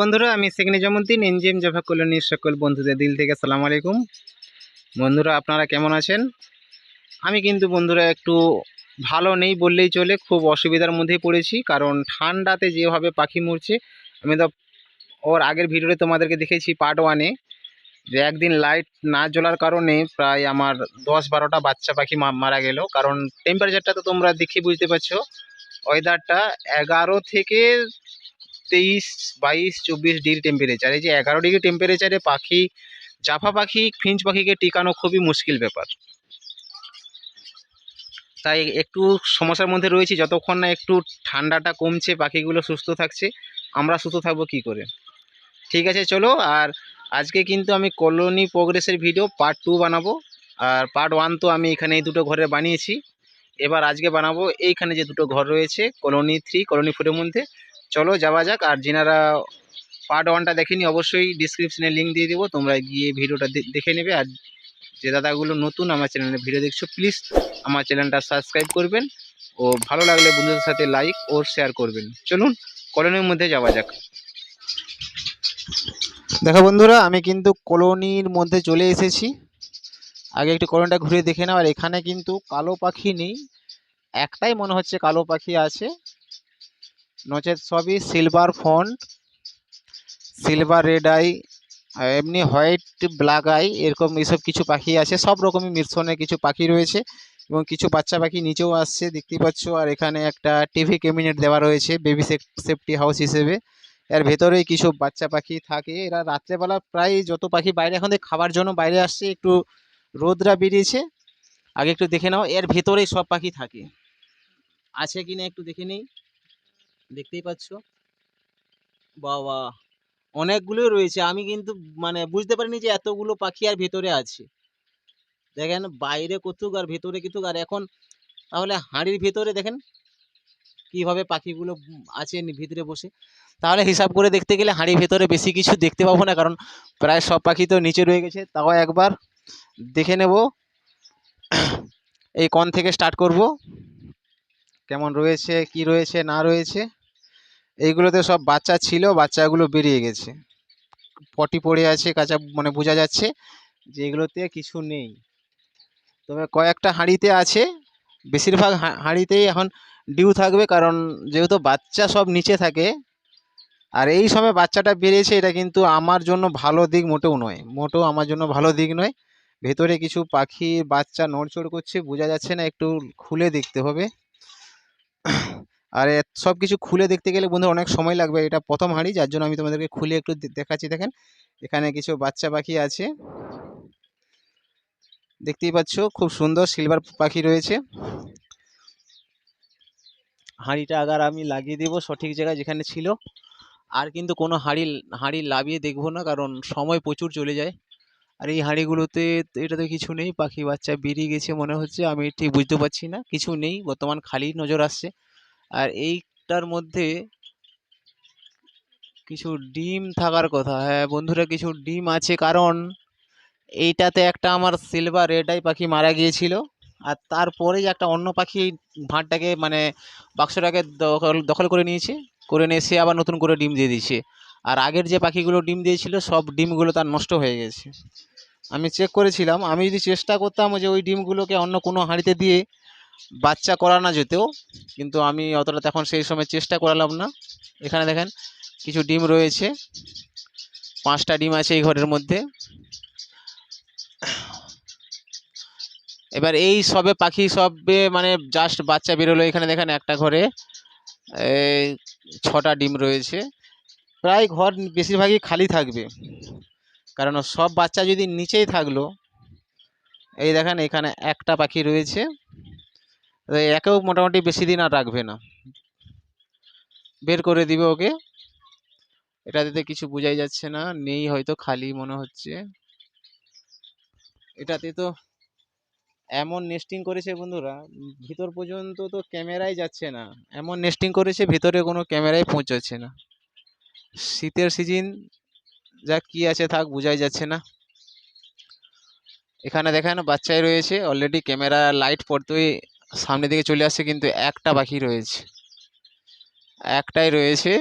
বন্ধুরা, আমি Sheikh Nizamuddin NGM Java কলোনির সকল বন্ধুদের দিল থেকে সালাম আলাইকুম। বন্ধুরা, আপনারা কেমন আছেন? আমি কিন্তু বন্ধুরা একটু ভালো নেই বললেই চলে, খুব অসুবিধার মধ্যে পড়েছি, কারণ ঠান্ডাতে যেভাবে পাখি মরছে, আমি তো ওর আগের ভিডিওতে তোমাদেরকে দেখেছি পার্ট ওয়ানে যে একদিন লাইট না জ্বলার কারণে প্রায় আমার দশ বারোটা বাচ্চা পাখি মারা গেল, কারণ টেম্পারেচারটা তো তোমরা দেখে বুঝতে পারছ ওয়েদারটা এগারো থেকে তেইশ, বাইশ, চব্বিশ ডিগ্রি টেম্পারেচার এই যে এগারো ডিগ্রি টেম্পারেচারে পাখি, জাফা পাখি ফিঞ্চ পাখিকে টিকানো খুবই মুশকিল ব্যাপার। তাই একটু সমস্যার মধ্যে রয়েছি, যতক্ষণ না একটু ঠান্ডাটা কমছে, পাখিগুলো সুস্থ থাকছে, আমরা সুস্থ থাকব কি করে? ঠিক আছে, চলো, আর আজকে কিন্তু আমি কলোনি প্রোগ্রেসের ভিডিও পার্ট টু বানাবো। আর পার্ট ওয়ান তো আমি এখানে এই দুটো ঘরে বানিয়েছি। এবার আজকে বানাবো, এইখানে যে দুটো ঘর রয়েছে কলোনি থ্রি কলোনি ফোরের মধ্যে। চলো যাওয়া যাক। আর যিনারা পার্ট ওয়ানটা দেখেনি, অবশ্যই ডিসক্রিপশনে লিঙ্ক দিয়ে দেবো। তোমরা গিয়ে ভিডিওটা দেখে নেবে। আর যে দাদাগুলো নতুন আমার চ্যানেলে ভিডিও দেখছ প্লিজ আমার চ্যানেলটা সাবস্ক্রাইব করবেন। ও ভালো লাগলে বন্ধুদের সাথে লাইক ও শেয়ার করবেন। চলুন, কলোনির মধ্যে যাওয়া যাক। দেখো বন্ধুরা, আমি কিন্তু কলোনির মধ্যে চলে এসেছি। আগে একটু কলোনিটা ঘুরে দেখে নাও। আর এখানে কিন্তু কালো পাখি নেই। একটাই মনে হচ্ছে কালো পাখি আছে। নচেত সবই silver font silver red eye এমনি হোয়াইট ব্ল্যাক আই এরকম এইসব কিছু পাখি আছে। সব রকমই মিশ্রণে কিছু পাখি রয়েছে এবং কিছু বাচ্চা পাখি নিচেও আসছে, দেখতেই পাচ্ছ। আর এখানে একটা টিভি ক্যাবিনেট দেওয়া রয়েছে বেবি সেফটি হাউস হিসেবে। এর ভেতরেই কিছু বাচ্চা পাখি থাকে। এরা রাত্রেবেলা প্রায় যত পাখি বাইরে এখন খাবার জন্য বাইরে আসছে, একটু রোদরা বেরিয়েছে। আগে একটু দেখে নাও, এর ভেতরেই সব পাখি থাকে। আছে কিনা একটু দেখে নেই। দেখতেই পাচ্ছ? বাবা অনেকগুলো রয়েছে। আমি কিন্তু মানে বুঝতে পারিনি যে এতগুলো পাখি আর ভেতরে আছে। দেখেন, বাইরে কতুক আর ভেতরে কিতুক আর এখন তাহলে হাঁড়ির ভেতরে দেখেন কীভাবে পাখিগুলো আছে ভিতরে বসে। তাহলে হিসাব করে দেখতে গেলে হাঁড়ির ভেতরে বেশি কিছু দেখতে পাবো না, কারণ প্রায় সব পাখি তো নিচে রয়ে গেছে। তাও একবার দেখে নেব। এই কন থেকে স্টার্ট করব। কেমন রয়েছে, কি রয়েছে, না রয়েছে। এইগুলোতে সব বাচ্চা ছিল, বাচ্চাগুলো বেরিয়ে গেছে। পটি পড়ে আছে, কাঁচা মানে বোঝা যাচ্ছে যে এগুলোতে কিছু নেই। তবে কয়েকটা হাঁড়িতে আছে, বেশিরভাগ হাঁড়িতেই এখন ডিউ থাকবে, কারণ যেহেতু বাচ্চা সব নিচে থাকে, আর এই সময় বাচ্চাটা বেরিয়েছে, এটা কিন্তু আমার জন্য ভালো দিক মোটেও নয়। মোটেও আমার জন্য ভালো দিক নয়। ভেতরে কিছু পাখি, বাচ্চা নড়চড় করছে, বোঝা যাচ্ছে না, একটু খুলে দেখতে হবে। আর সব কিছু খুলে দেখতে গেলে বন্ধু অনেক সময় লাগবে, এটা প্রথম হাঁড়ি, যার জন্য আমি তোমাদেরকে খুলে একটু দেখাচ্ছি। দেখেন, এখানে কিছু বাচ্চা পাখি আছে। দেখতেই পাচ্ছ, খুব সুন্দর সিলভার পাখি রয়েছে। হাঁড়িটা আগার আমি লাগিয়ে দেবো সঠিক জায়গায় যেখানে ছিল। আর কিন্তু কোনো হাঁড়ি হাঁড়ি লাভিয়ে দেখব না, কারণ সময় প্রচুর চলে যায়। আর এই হাঁড়িগুলোতে এটাতে কিছু নেই, পাখি বাচ্চা বেরিয়ে গেছে মনে হচ্ছে, আমি ঠিক বুঝতে পারছি না, কিছু নেই, বর্তমান খালি নজর আসছে। আর এইটার মধ্যে কিছু ডিম থাকার কথা। হ্যাঁ বন্ধুরা, কিছু ডিম আছে, কারণ এইটাতে একটা আমার সিলভার রেড আই পাখি মারা গিয়েছিল। আর তারপরে যে একটা অন্য পাখি ভাঁড়টাকে মানে বাক্সটাকে দখল দখল করে নিয়েছে। করে নিয়ে সে আবার নতুন করে ডিম দিয়ে দিয়েছে। আর আগের যে পাখিগুলো ডিম দিয়েছিল, সব ডিমগুলো তার নষ্ট হয়ে গেছে। আমি চেক করেছিলাম। আমি যদি চেষ্টা করতাম যে ওই ডিমগুলোকে অন্য কোনো হাঁড়িতে দিয়ে বাচ্চা করানো যেতেও, কিন্তু আমি অতটা তখন সেই সময় চেষ্টা করালাম না। এখানে দেখেন, কিছু ডিম রয়েছে, পাঁচটা ডিম আছে এই ঘরের মধ্যে। এবার এই সবে পাখি সবে মানে জাস্ট বাচ্চা বেরোলো এখানে দেখেন একটা ঘরে। ছটা ডিম রয়েছে। প্রায় ঘর বেশিরভাগই খালি থাকবে। কারণ সব বাচ্চা যদি নিচেই থাকল, এই দেখেন এখানে একটা পাখি রয়েছে। একেও মোটামুটি বেশি দিন আর রাখবে না। বের করে দিবে ওকে। এটাতে কিছু বোঝাই যাচ্ছে না, নেই হয়তো, খালি মনে হচ্ছে। এটাতে তো এমন নেস্টিং করেছে বন্ধুরা, ভিতর পর্যন্ত তো ক্যামেরাই যাচ্ছে না। এমন নেস্টিং করেছে, ভিতরে কোনো ক্যামেরাই পৌঁছাচ্ছে না। শীতের সিজন যা কি আছে থাক, বোঝাই যাচ্ছে না। এখানে দেখেন, বাচ্চাই রয়েছে অলরেডি ক্যামেরা লাইট পড়তেই সামনের দিকে চলে আসছে কিন্তু একটা বাকি রয়েছে। একটাই রয়েছে।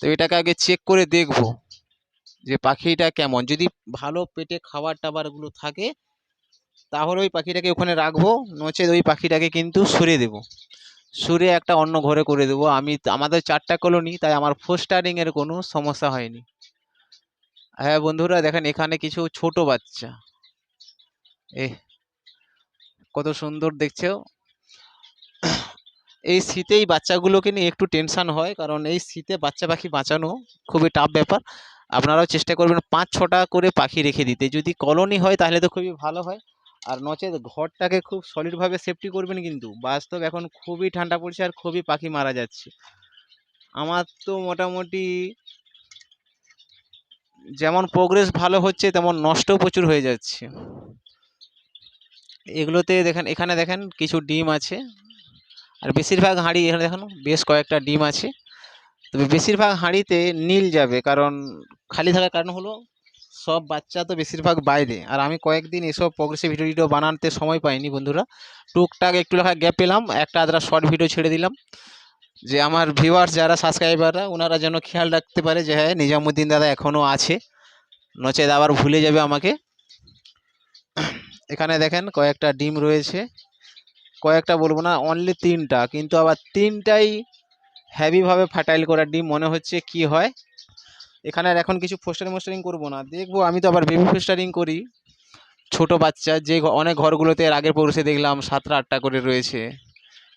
তো এটাকে আগে চেক করে দেখব যে পাখিটা কেমন। যদি ভালো পেটে খাবার টাবারগুলো থাকে, তাহলে ওই পাখিটাকে ওখানে রাখব নচেত ওই পাখিটাকে কিন্তু সরিয়ে দেবো। সরিয়ে একটা অন্য ঘরে করে দেবো। আমি আমাদের চারটা কলোনি তাই আমার ফোস্টারিং এর কোনো সমস্যা হয়নি। হ্যাঁ বন্ধুরা, দেখেন এখানে কিছু ছোট বাচ্চা। এ কত সুন্দর দেখছ এই শীতেই বাচ্চাগুলোকে নিয়ে একটু টেনশান হয়, কারণ এই শীতে বাচ্চা পাখি বাঁচানো খুবই টাফ ব্যাপার। আপনারাও চেষ্টা করবেন পাঁচ ছটা করে পাখি রেখে দিতে। যদি কলোনি হয় তাহলে তো খুবই ভালো হয়। আর নচেত ঘরটাকে খুব সলিডভাবে সেফটি করবেন কিন্তু। বাস্তব এখন খুবই ঠান্ডা পড়ছে আর খুবই পাখি মারা যাচ্ছে। আমার তো মোটামুটি যেমন প্রোগ্রেস ভালো হচ্ছে, তেমন নষ্টও প্রচুর হয়ে যাচ্ছে। এগুলোতে দেখেন, এখানে দেখেন কিছু ডিম আছে। আর বেশিরভাগ হাঁড়ি এখানে দেখুন, বেশ কয়েকটা ডিম আছে। তবে বেশিরভাগ হাঁড়িতে নীল যাবে, কারণ খালি থাকার কারণ হলো সব বাচ্চা তো বেশিরভাগ বাইরে। আর আমি কয়েকদিন এসব প্রোগ্রেসিভ ভিডিও টিডিও বানাতে সময় পাইনি বন্ধুরা। টুকটাক একটু লেখা গ্যাপ পেলাম, একটা আধটা শর্ট ভিডিও ছেড়ে দিলাম। যে আমার ভিউয়ার্স যারা সাবস্ক্রাইবাররা ওনারা যেন খেয়াল রাখতে পারে যে হ্যাঁ নিজামুদ্দিন দাদা এখনও আছে। নচেত আবার ভুলে যাবে আমাকে। এখানে দেখেন কয়েকটা ডিম রয়েছে। কয়েকটা বলব না অনলি তিনটা। কিন্তু আবার তিনটাই হেভিভাবে ফার্টাইল করা ডিম, মনে হচ্ছে কি হয়? এখানে আর এখন কিছু ফোস্টারিং মোস্টারিং করব না। দেখব, আমি তো আবার বেবি ফোস্টারিং করি। ছোট বাচ্চা, যে অনেক ঘরগুলোতে এর আগের পৌরুষে দেখলাম সাতটা আটটা করে রয়েছে।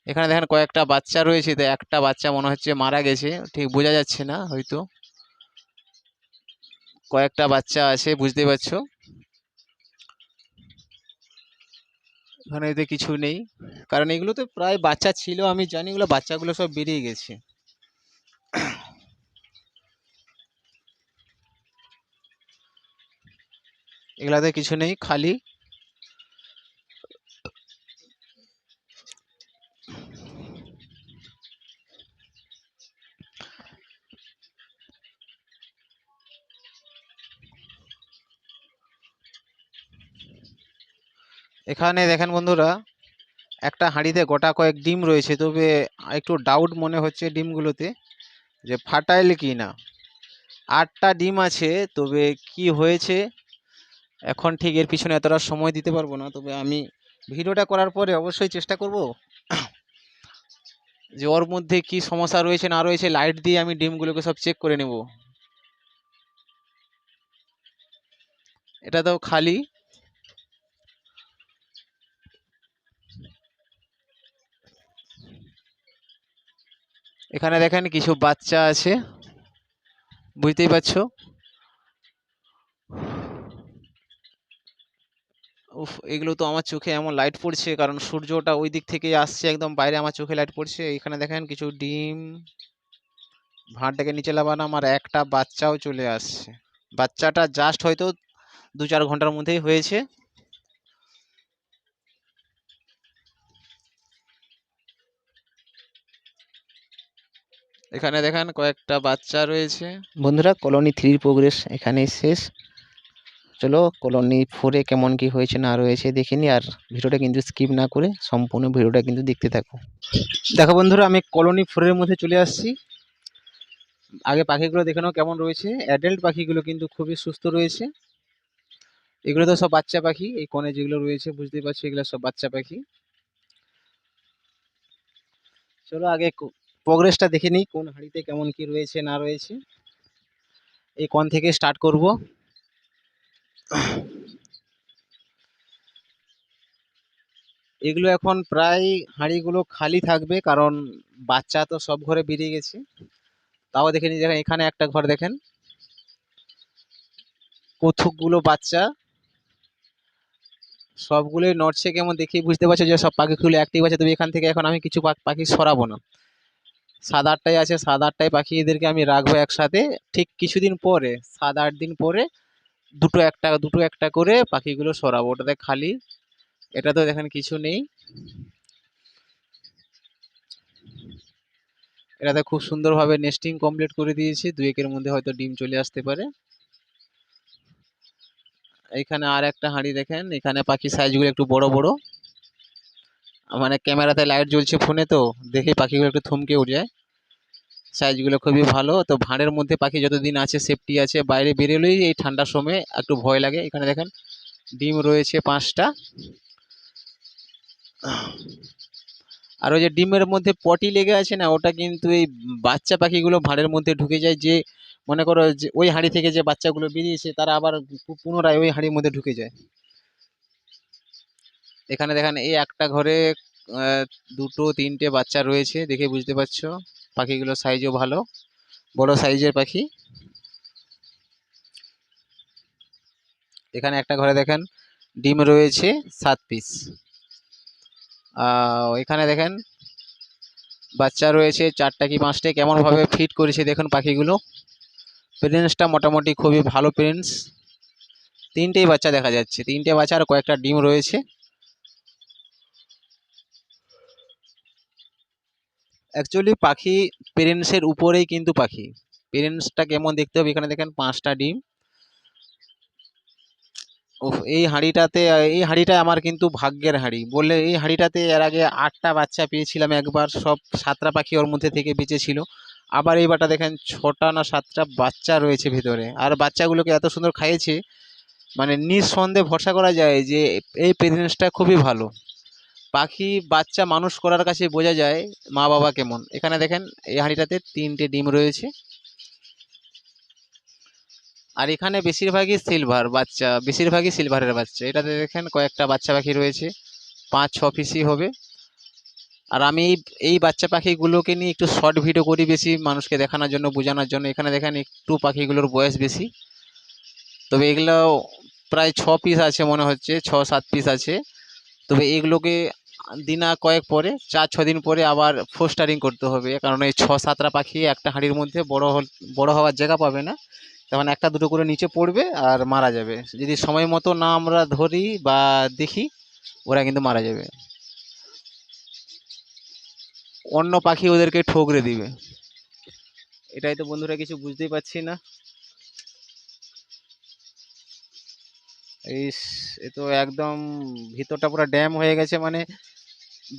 এখানে দেখেন কয়েকটা বাচ্চা রয়েছে, তো একটা বাচ্চা মনে হচ্ছে মারা গেছে। ঠিক বোঝা যাচ্ছে না হয়তো। কয়েকটা বাচ্চা আছে, বুঝতে পারছ? এখানে তো কিছু নেই। কারণ এগুলো তো প্রায় বাচ্চা ছিল, আমি জানি এগুলো বাচ্চাগুলো সব বেরিয়ে গেছে। এগুলাতে কিছু নেই, খালি এখানে দেখেন বন্ধুরা, একটা হাঁড়িতে গোটা কয়েক ডিম রয়েছে। তবে একটু ডাউট মনে হচ্ছে ডিমগুলোতে যে ফাটাইল কি না। আটটা ডিম আছে, তবে কি হয়েছে এখন ঠিক এর পিছনে এতটা সময় দিতে পারব না। তবে আমি ভিডিওটা করার পরে অবশ্যই চেষ্টা করব যে ওর মধ্যে কি সমস্যা রয়েছে, না রয়েছে লাইট দিয়ে আমি ডিমগুলোকে সব চেক করে নেব। এটা তো খালি। এখানে দেখেন কিছু বাচ্চা আছে। বুঝতেই পারছ? উফ, এগুলো তো আমার চোখে এমন লাইট পড়ছে, কারণ সূর্যটা ওই দিক থেকে আসছে, একদম বাইরে আমার চোখে লাইট পড়ছে। এখানে দেখেন কিছু ডিম, ভাঁড়টাকে নিচে লাগানো আর একটা বাচ্চাও চলে আসছে। বাচ্চাটা জাস্ট হয়তো দু চার ঘণ্টার মধ্যেই হয়েছে। এখানে দেখেন কয়েকটা বাচ্চা রয়েছে। বন্ধুরা, কলোনি থ্রির প্রোগ্রেস এখানেই শেষ। চলো, কলোনি ফোরে কেমন কি হয়েছে না রয়েছে দেখে নি, আর ভিডিওটা কিন্তু স্কিপ না করে সম্পূর্ণ ভিডিওটা কিন্তু দেখতে থাকো। দেখো বন্ধুরা, আমি কলোনি ফোরের মধ্যে চলে আসছি। আগে পাখিগুলো দেখে নাও কেমন রয়েছে। অ্যাডাল্ট পাখিগুলো কিন্তু খুবই সুস্থ রয়েছে। এগুলো তো সব বাচ্চা পাখি, এই কোণে যেগুলো রয়েছে, বুঝতেই পারছ, এগুলো সব বাচ্চা পাখি। চলো, আগে প্রোগ্রেসটা দেখে নিই, কোন হাঁড়িতে কেমন কি রয়েছে, না রয়েছে। এই কোণ থেকে স্টার্ট করব। এগুলো এখন প্রায় হাঁড়িগুলো খালি থাকবে, কারণ বাচ্চা তো সব ঘরে বেরিয়ে গেছে। তাও দেখে নিই, দেখেন এখানে একটা ঘর দেখেন। কতকগুলো বাচ্চা। সবগুলোই নড়ছে কেমন দেখেই বুঝতে পারছ যে সব পাখিগুলো অ্যাক্টিভ আছে, তবে এখান থেকে এখন আমি কিছু পাখি সরাবো না। সাত আটটাই আছে সাত পাখি এদেরকে আমি রাখব একসাথে। ঠিক কিছুদিন পরে সাত আট দিন পরে দুটো একটা দুটো একটা করে পাখিগুলো সরাবো, ওটাতে খালি। এটা তো দেখেন কিছু নেই। এটাতে খুব সুন্দরভাবে নেস্টিং কমপ্লিট করে দিয়েছি দুই একের মধ্যে হয়তো ডিম চলে আসতে পারে। এইখানে আর একটা হাঁড়ি দেখেন, এখানে পাখির সাইজগুলো একটু বড় বড়। মানে ক্যামেরাতে লাইট জ্বলছে ফোনে তো, দেখে পাখিগুলো একটু থমকে উঠে। যায় সাইজগুলো খুবই ভালো। তো ভাঁড়ের মধ্যে পাখি যতদিন আছে সেফটি আছে, বাইরে বেরোলেই এই ঠান্ডার সময় একটু ভয় লাগে। এখানে দেখেন, ডিম রয়েছে পাঁচটা। আর ওই যে ডিমের মধ্যে পটি লেগে আছে না, ওটা কিন্তু এই বাচ্চা পাখিগুলো ভাঁড়ের মধ্যে ঢুকে যায়, যে মনে করো যে ওই হাঁড়ি থেকে যে বাচ্চাগুলো বেরিয়েছে, তারা আবার পুনরায় ওই হাঁড়ির মধ্যে ঢুকে যায়। এখানে দেখেন, এই একটা ঘরে দুটো, তিনটে বাচ্চা রয়েছে, দেখে বুঝতে পারছ। পাখিগুলোর সাইজও ভালো, বড় সাইজের পাখি। এখানে একটা ঘরে দেখেন ডিম রয়েছে সাত পিস এখানে দেখেন বাচ্চা রয়েছে চারটা কি পাঁচটা, কেমনভাবে ফিট করেছে দেখুন পাখিগুলো। প্রিন্সটা মোটামুটি খুবই ভালো প্রিন্স তিনটেই বাচ্চা দেখা যাচ্ছে, তিনটে বাচ্চা আর কয়েকটা ডিম রয়েছে। অ্যাকচুয়ালি পাখি পেরেন্টসের উপরেই কিন্তু পাখি। পেরেন্টসটা কেমন দেখতে হবে? এখানে দেখেন পাঁচটা ডিম। উফ, এই হাঁড়িটাতে, এই হাঁড়িটা আমার কিন্তু ভাগ্যের হাঁড়ি। বললে এই হাঁড়িটাতে এর আগে আটটা বাচ্চা পেয়েছিলাম একবার, সব সাতটা পাখি ওর মধ্যে থেকে বেঁচেছিল। আবার এইবারটা দেখেন ছটা না সাতটা বাচ্চা রয়েছে ভিতরে। আর বাচ্চাগুলোকে এত সুন্দর খাইয়েছে মানে নিঃসন্দেহে ভরসা করা যায় যে এই পেরেন্টসটা খুবই ভালো। পাখি বাচ্চা মানুষ করার কাছে বোঝা যায় মা বাবা কেমন। এখানে দেখেন, এই হাঁড়িটাতে তিনটে ডিম রয়েছে। আর এখানে বেশিরভাগই সিলভার বাচ্চা, বেশিরভাগই সিলভারের বাচ্চা। এটাতে দেখেন কয়েকটা বাচ্চা পাখি রয়েছে, পাঁচ, ছ পিসই হবে। আর আমি এই এই বাচ্চা পাখিগুলোকে নিয়ে একটু শর্ট ভিডিও করি বেশি, মানুষকে দেখানোর জন্য, বোঝানোর জন্য। এখানে দেখেন একটু পাখিগুলোর বয়স বেশি। তবে এগুলো প্রায় ছ পিস আছে মনে হচ্ছে, ছ, সাত পিস আছে। তবে এগুলোকে দিনা কয়েক পরে, চার ছ দিন পরে আবার ফোস্টারিং করতে হবে। কারণ এই ছ, সাতটা পাখি একটা হাঁড়ির মধ্যে বড় বড় হওয়ার জায়গা পাবে না। তখন একটা, দুটো করে নিচে পড়বে আর মারা যাবে। যদি সময় মতো না আমরা ধরি বা দেখি, ওরা কিন্তু মারা যাবে। অন্য পাখি ওদেরকে ঠোকরে দিবে। এটাই তো বন্ধুরা কিছু বুঝতেই পারছি না। ইস, এ তো একদম ভিতরটা পুরো ড্যাম হয়ে গেছে মানে।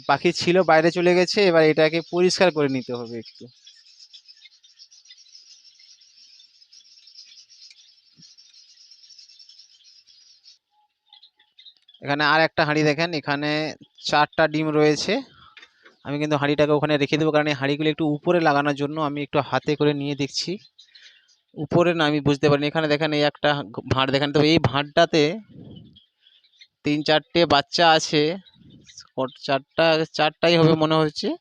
পাখি ছিল, বাইরে চলে গেছে, এবার এটাকে পরিষ্কার করে নিতে হবে একটু। এখানে আর একটা হাঁড়ি দেখেন, এখানে চারটা ডিম রয়েছে। আমি কিন্তু হাঁড়িটাকে ওখানে রেখে দেবো, কারণ এই হাঁড়িগুলো একটু উপরে লাগানোর জন্য আমি একটু হাতে করে নিয়ে দেখছি। উপরে না, আমি বুঝতে পারিনি, এখানে দেখেন এই একটা ভাঁড়, দেখেন তো এই ভাঁড়টাতে তিন চারটে বাচ্চা আছে। চারটা, চারটাই হবে মনে হচ্ছে।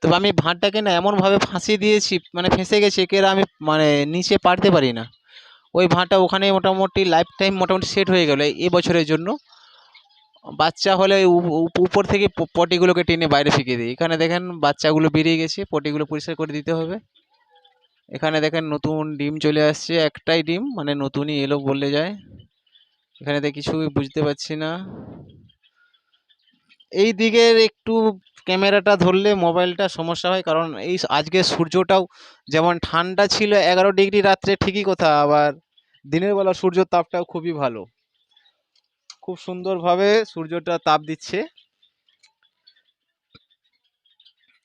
তবে আমি ভাঁড়টাকে না এমনভাবে ফাঁসিয়ে দিয়েছি মানে ফেঁসে গেছে একের আমি মানে নিচে পারতে পারি না। ওই ভাঁড়টা ওখানে মোটামুটি লাইফ টাইম মোটামুটি সেট হয়ে গেল এই বছরের জন্য। বাচ্চা হলে উপ- উপ- উপর থেকে পটিগুলোকে টেনে বাইরে ফিকে দিই। এখানে দেখেন বাচ্চাগুলো বেরিয়ে গেছে, পটিগুলো পরিষ্কার করে দিতে হবে। এখানে দেখেন নতুন ডিম চলে আসছে, একটাই ডিম মানে নতুনই এলো বললে যায়। এখানে তো কিছুই বুঝতে পারছি না। এই দিকের একটু ক্যামেরাটা ধরলে মোবাইলটা সমস্যা হয়, কারণ এই আজকে সূর্যটাও যেমন ঠান্ডা ছিল এগারো ডিগ্রি রাত্রে ঠিকই কথা, আবার দিনের বেলা সূর্যর তাপটাও খুবই ভালো। খুব সুন্দরভাবে সূর্যটা তাপ দিচ্ছে।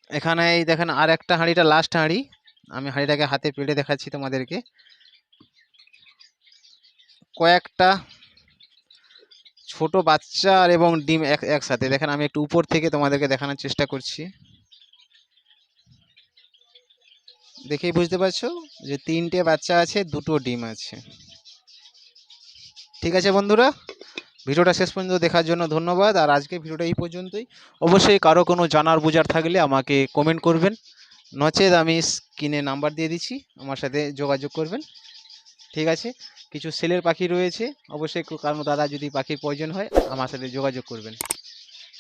এখানে এই দেখেন আর একটা হাঁড়িটা লাস্ট হাঁড়ি। আমি হাঁড়িটাকে হাতে পেড়ে দেখাচ্ছি তোমাদেরকে। কয়েকটা ছোট বাচ্চা আর এবং ডিম এক, একসাথে। দেখেন, আমি একটু উপর থেকে তোমাদেরকে দেখানোর চেষ্টা করছি। দেখেই বুঝতে পারছ যে তিনটে বাচ্চা আছে, দুটো ডিম আছে। ঠিক আছে বন্ধুরা, ভিডিওটা শেষ পর্যন্ত দেখার জন্য ধন্যবাদ। আর আজকে ভিডিওটা এই পর্যন্তই। অবশ্যই কারও কোনো জানার বোঝার থাকলে আমাকে কমেন্ট করবেন। নচেত আমি স্ক্রিনে নাম্বার দিয়ে দিচ্ছি, আমার সাথে যোগাযোগ করবেন। ঠিক আছে? কিছু সেলের পাখি রয়েছে। অবশ্যই কারণ দাদা যদি পাখির প্রয়োজন হয়, আমার সাথে যোগাযোগ করবেন।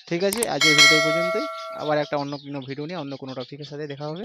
ঠিক আছে? আজ এই ভিডিও পর্যন্তই। আবার একটা অন্য কোনো ভিডিও নিয়ে অন্য কোনো টপিকের সাথে দেখা হবে।